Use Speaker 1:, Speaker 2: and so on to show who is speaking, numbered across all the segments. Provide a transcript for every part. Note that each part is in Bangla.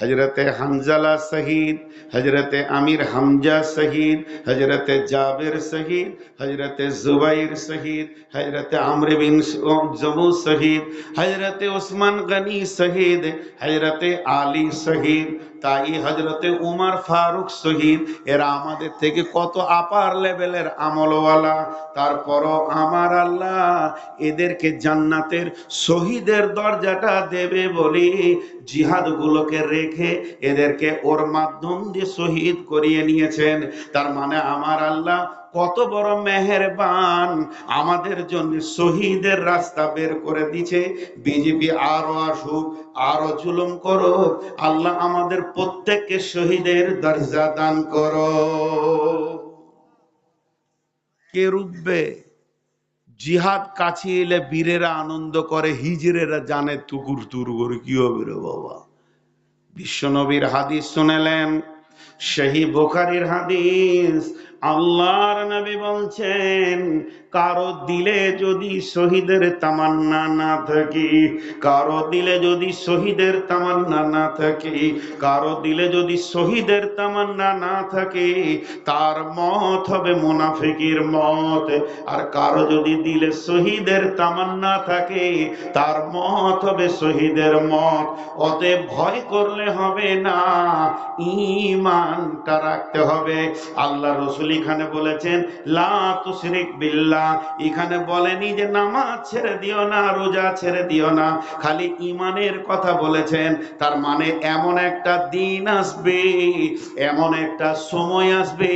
Speaker 1: হজরতে হামজালা শহীদ হজরতে আমির হামজা শহীদ হজরতে জাবের শহীদ হজরতে জুবাইর শহীদ হজরতে আমর বিন জমু শহীদ হজরতে ওসমান গনি শহীদ হজরতে আলী শহীদ তাই হজরতে উমার ফারুক শহীদ, এরা আমাদের থেকে কত আপার লেভেলের আমলওয়ালা। তারপরও আমার আল্লাহ এদেরকে জান্নাতের শহীদের দরজাটা দেবে বলে জিহাদগুলোকে রেখে এদেরকে ওর মাধ্যম দিয়ে শহীদ করিয়ে নিয়েছেন। তার মানে আমার আল্লাহ কত বড় মেহেরবান। আমাদের জন্য শহীদের রাস্তা বের করে দিছে বিজেপি আরও আসুক, আরও জুলুম করো আল্লাহ আমাদের প্রত্যেককে শহীদের দরজা দান করো কে রুখবে? জিহাদ কাছে এলে বীরেরা আনন্দ করে হিজরেরা জানে তুকুর তুর করে কি হবে রে বাবা। বিশ্বনবীর হাদিস শুনেলেন সেই বোখারির হাদিস আল্লাহর নবী বলছেন, কারও দিলে যদি শহীদের তামান্না না থাকে, কারও দিলে যদি শহীদের তামান্না না থাকে, কারও দিলে যদি শহীদের তামান্না না থাকে, তার মত হবে মুনাফিকির মত। আর কারও যদি দিলে শহীদের তামান্না থাকে, তার মত হবে শহীদের মত। অতএব ভয় করলে হবে না ইমানটা রাখতে হবে। আল্লাহ রসুল এখানে বলেছেন, লা এখানে বলেনি যে নামাজ ছেড়ে দিও না, রোজা ছেড়ে দিও না, খালি ইমানের কথা বলেছেন। তার মানে এমন একটা দিন আসবে, এমন একটা সময় আসবে,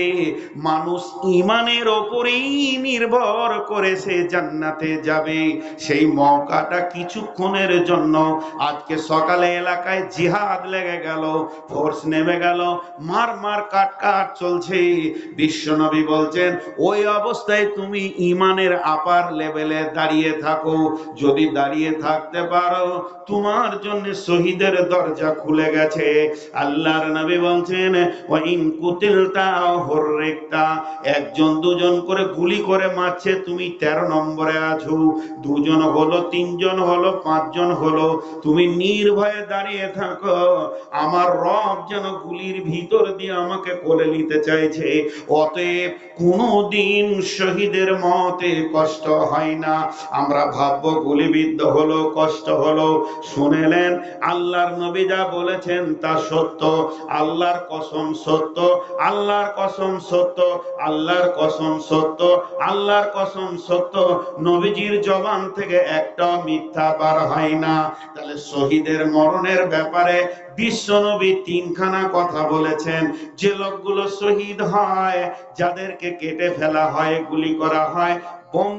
Speaker 1: মানুষ ইমানের ওপরেই নির্ভর করে সে জান্নাতে যাবে। সেই মৌকাটা কিছুক্ষণের জন্য, আজকে সকালে এলাকায় জিহাদ লেগে গেল, ফোর্স নেমে গেল মার মার কাট কাট চলছে বিশ্বনবী বলছেন, ওই অবস্থায় তুমি ইমানের আপার লেভেলে দাঁড়িয়ে থাকো। যদি দাঁড়িয়ে থাকতে পারো, তোমার জন্য শহীদের দরজা খুলে গেছে। আল্লাহর নবী বলছেন, ওয়াইন কুতিলতা হররেকতা, একজন দুজন করে গুলি করে মারছে, তুমি তেরো নম্বরে আছো। দুজন হলো, তিনজন হলো, পাঁচজন হলো। তুমি নির্ভয়ে দাঁড়িয়ে থাকো। আমার রব যেন গুলির ভিতর দিয়ে আমাকে কোলে নিতে চাইছে। অতএব কোনোদিন শহীদের মতে কষ্ট হয় না। আমরা ভাববো গুলিবিদ্ধ হলো, কষ্ট হলো। শুনেলেন, আল্লাহর নবী যা বলেছেন তা সত্য। আল্লাহর কসম সত্য, আল্লাহর কসম সত্য, আল্লাহর কসম সত্য, আল্লাহর কসম সত্য। নবীজির জবান থেকে একটা মিথ্যা বার হয় না। তাহলে শহীদের মরণের ব্যাপারে বিশ্বনবী তিনখানা কথা বলেছেন। যে লোকগুলো শহীদ হয় যাদেরকে কেটে ফেলা হয় গুলি করা হয়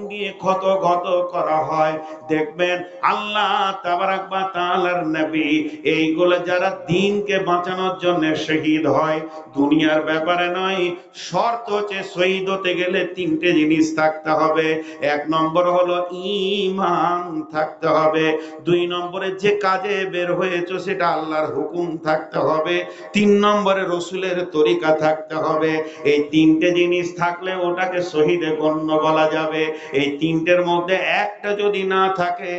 Speaker 1: দিয়ে ক্ষত গত করা হয়। দেখবেন আল্লাহ তাবারাক বা তাআলার নবী এইগুলো যারা দিনকে বাঁচানোর জন্য শহীদ হয়, দুনিয়ার ব্যাপারে নয়, শর্ত হচ্ছে শহীদ হতে গেলে তিনটে জিনিস থাকতে হবে। এক নম্বর হলো ঈমান থাকতে হবে। দুই নম্বরে যে কাজে বের হয়েছে সেটা আল্লাহর হুকুম থাকতে হবে। তিন নম্বরে রসুলের তরিকা থাকতে হবে। এই তিনটে জিনিস থাকলে ওটাকে শহীদে গণ্য বলা যাবে। এই তিনটের মধ্যে একটা যদি না থাকে,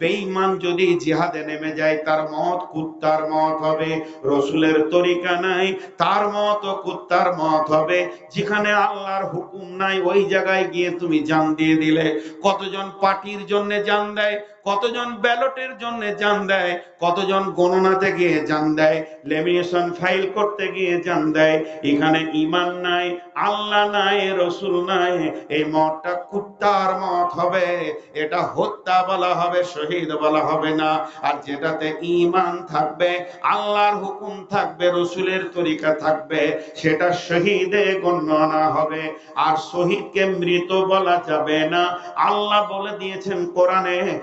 Speaker 1: বেঈমান যদি জিহাদে নেমে যায়, তার মত কুত্তার মত হবে, রসুলের তরিকা নাই, তার মত কুত্তার মত হবে। যেখানে আল্লাহর হুকুম নাই, ওই জায়গায় গিয়ে তুমি জান দিয়ে দিলে। কতজন পার্টির জন্য জান দেয়? কতজন ব্যালটের জন্য জান দেয়? কতজন গণনাতে গিয়ে জান দেয়? লেমিনেশন ফাইল করতে গিয়ে জান দেয়। এখানে ইমান নাই, আল্লাহ নাই, রসুল নাই। এই মতটা কুত্তার মত হবে। এটা হত্যা বলা হবে, শহীদ বলা হবে না। আর যেটাতে ইমান থাকবে, আল্লাহর হুকুম থাকবে, রসুলের তরিকা থাকবে, সেটা শহীদে গণ্যনা হবে। আর শহীদকে মৃত বলা যাবে না। আল্লাহ বলে দিয়েছেন কোরআনে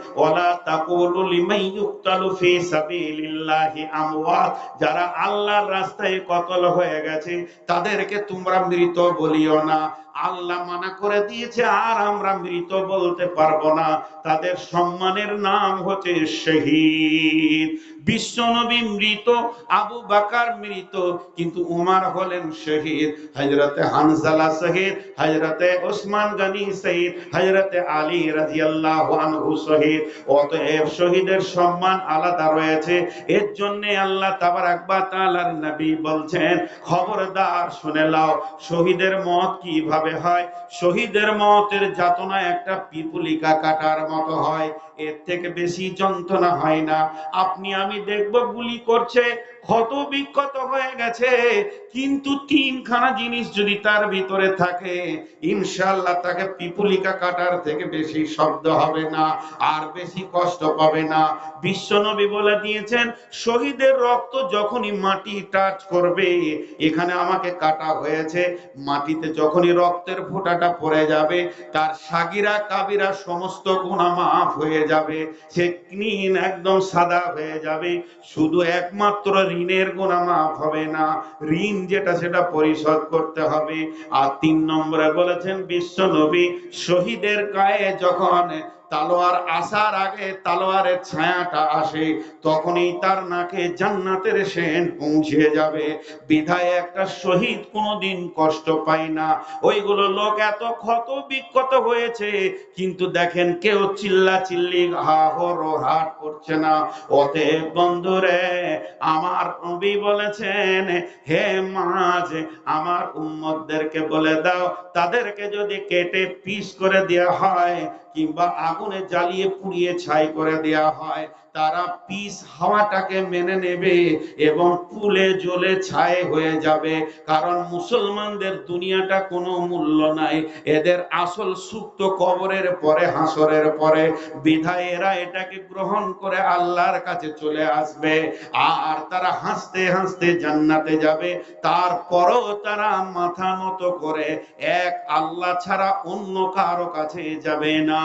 Speaker 1: যারা আল্লাহর রাস্তায় কতল হয়ে গেছে, তাদেরকে তোমরা মৃত বলিও না। আল্লাহ মানা করে দিয়েছে, আর আমরা মৃত বলতে পারব না। তাদের সম্মানের নাম হচ্ছে শহীদ। বিশ্বনবী মৃত, আবু বাকার মৃত, কিন্তু উমার হলেন শহীদ। হজরতে হানজালা শহীদ হজরতে ওসমান শহীদ হজরতে আলী রাজিয়াল্লাহু আনহু শহীদ। শহীদের সম্মান আলাদা রয়েছে। এর জন্য আল্লাহ তাবারাক ওয়া তাআলার নবী বলছেন, খবরদার শুনে লাও শহীদের মত কীভাবে হয়? শহীদের মতের যাতনা একটা পিপুলিকা কাটার মতো হয়। এর থেকে বেশি যন্ত্রণা হয় না। আপনি আমি দেখব গুলি করছে, ক্ষত বিক্ষত হয়ে গেছে। কিন্তু তিনখানা জিনিস যদি তার ভিতরে থাকে, ইনশাআল্লাহ তাকে পিপুলিকা কাটার থেকে বেশি শব্দ হবে না, আর বেশি কষ্ট পাবে না। বিশ্বনবী বলে দিয়েছেন, শহীদের রক্ত যখনই মাটি টাচ করবে, এখানে আমাকে কাটা হয়েছে। মাটিতে যখনই রক্তের ফোঁটাটা পড়ে যাবে, তার সাগিরা, কাবিরা সমস্ত গুণা মাফ হয়ে যাবে। সে ক্লিন একদম সাদা হয়ে যাবে। শুধু একমাত্র ঋণের গোনা মাফ হবে না, ঋণ যেটা সেটা পরিশোধ করতে হবে। আর তিন নম্বরে বলেছেন, বিশ্ব নবী শহীদের গায়ে যখন তালোয়ার আসার আগে তালোয়ারের ছায়াটা আসে, তখনই তার নাকে জান্নাতের সেন পৌঁছে যাবে। বিধায় একটা শহীদ কোনোদিন কষ্ট পায় না। ওইগুলো লোক এত ক্ষত বিক্ষত হয়েছে, কিন্তু দেখেন কেউ চিল্লা চিল্লি হা হো হাট করছে না। অতএব বন্ধুরে, আমার নবী বলেছেন, হে মাঝ, আমার উম্মতদেরকে বলে দাও, তাদেরকে যদি কেটে পিস করে দেওয়া হয়, কিংবা আগুনে জ্বালিয়ে, পুড়িয়ে, ছাই করে দেওয়া হয়। তারা পিস হাওয়াটাকে মেনে নেবে এবং পুলে জ্বলে ছাই হয়ে যাবে। কারণ মুসলমানদের দুনিয়াটা কোনো মূল্য নাই। এদের আসল সুখ তো কবরের পরে, হাসরের পরে বিধায় এরা এটাকে গ্রহণ করে আল্লাহর কাছে চলে আসবে। আর তারা হাসতে হাসতে জান্নাতে যাবে। তারপরও তারা মাথা মতো করে, এক আল্লাহ ছাড়া অন্য কারও কাছে যাবে না।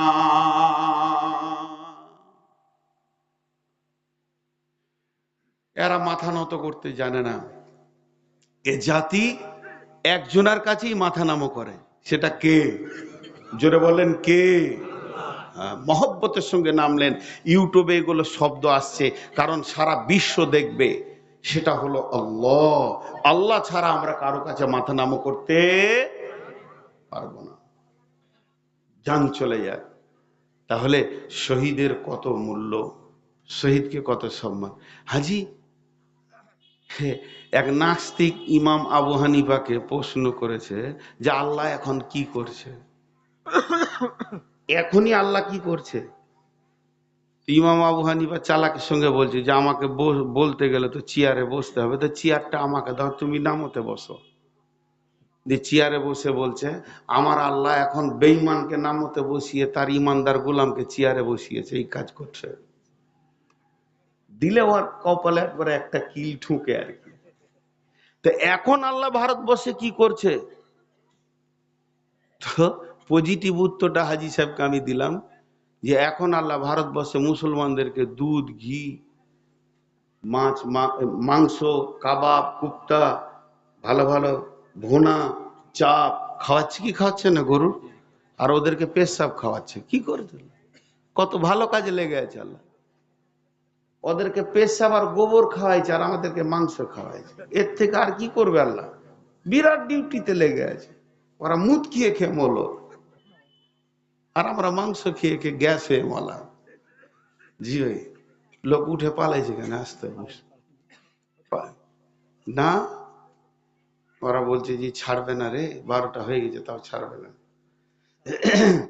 Speaker 1: এরা মাথা নত করতে জানে না। এ জাতি একজনের কাছেই মাথা নামো করে সেটা কে? জোরে বলেন কে? হ্যাঁ, মহব্বতের সঙ্গে নামলেন। ইউটিউবে এগুলো শব্দ আসছে কারণ সারা বিশ্ব দেখবে সেটা হলো আল্লাহ। আল্লাহ ছাড়া আমরা কারও কাছে মাথা নামো করতে পারব না। যান চলে যায় তাহলে শহীদের কত মূল্য? শহীদকে কত সম্মান? হাজি হে, এক নাস্তিক ইমাম আবু হানিফাকে প্রশ্ন করেছে যে আল্লাহ এখন কি করছে? এখনই আল্লাহ কি করছে? ইমাম আবু হানিফা চালাকের সঙ্গে বলছে যে আমাকে বলতে গেলে তো চেয়ারে বসতে হবে তো চেয়ারটা আমাকে দাও তুমি নামতে বসো। দিয়ে চেয়ারে বসে বলছে, আমার আল্লাহ এখন বেঈমানকে নামতে বসিয়ে তার ইমানদার গোলামকে চেয়ারে বসিয়েছে, এই কাজ করছে। দিলে ওর কপালে একবারে একটা কিল ঠুকে আর কি। তো এখন আল্লাহ ভারতবর্ষে কি করছে? তো পজিটিভ উত্তরটা হাজি সাহেবকে আমি দিলাম যে এখন আল্লাহ ভারতবর্ষে মুসলমানদেরকে দুধ, ঘি, মাছ মাংস, কাবাব, কুপ্তা, ভালো ভালো ভুনা চাপ, খাওয়াচ্ছে কি খাওয়াচ্ছে না গরুর আর ওদেরকে পেশাব খাওয়াচ্ছে। কি করছে কত ভালো কাজে লেগে আছে আল্লাহ। ওদেরকে পেশাব আর গোবর খাওয়াইছে আর আমাদেরকে মাংস খাওয়াইছে। এর থেকে আর কি করবে আল্লাহ? বিরাট ডিউটিতে লেগে আছে। ওরা মুদ খেয়ে খেয়ে মলো আর আমরা মাংস খেয়ে খেয়ে গ্যাস হয়ে মলা জি ভাই, লোক উঠে পালাইছে কেন আসতে না? ওরা বলছে যে ছাড়বে না রে বারোটা হয়ে গেছে তাও ছাড়বে না।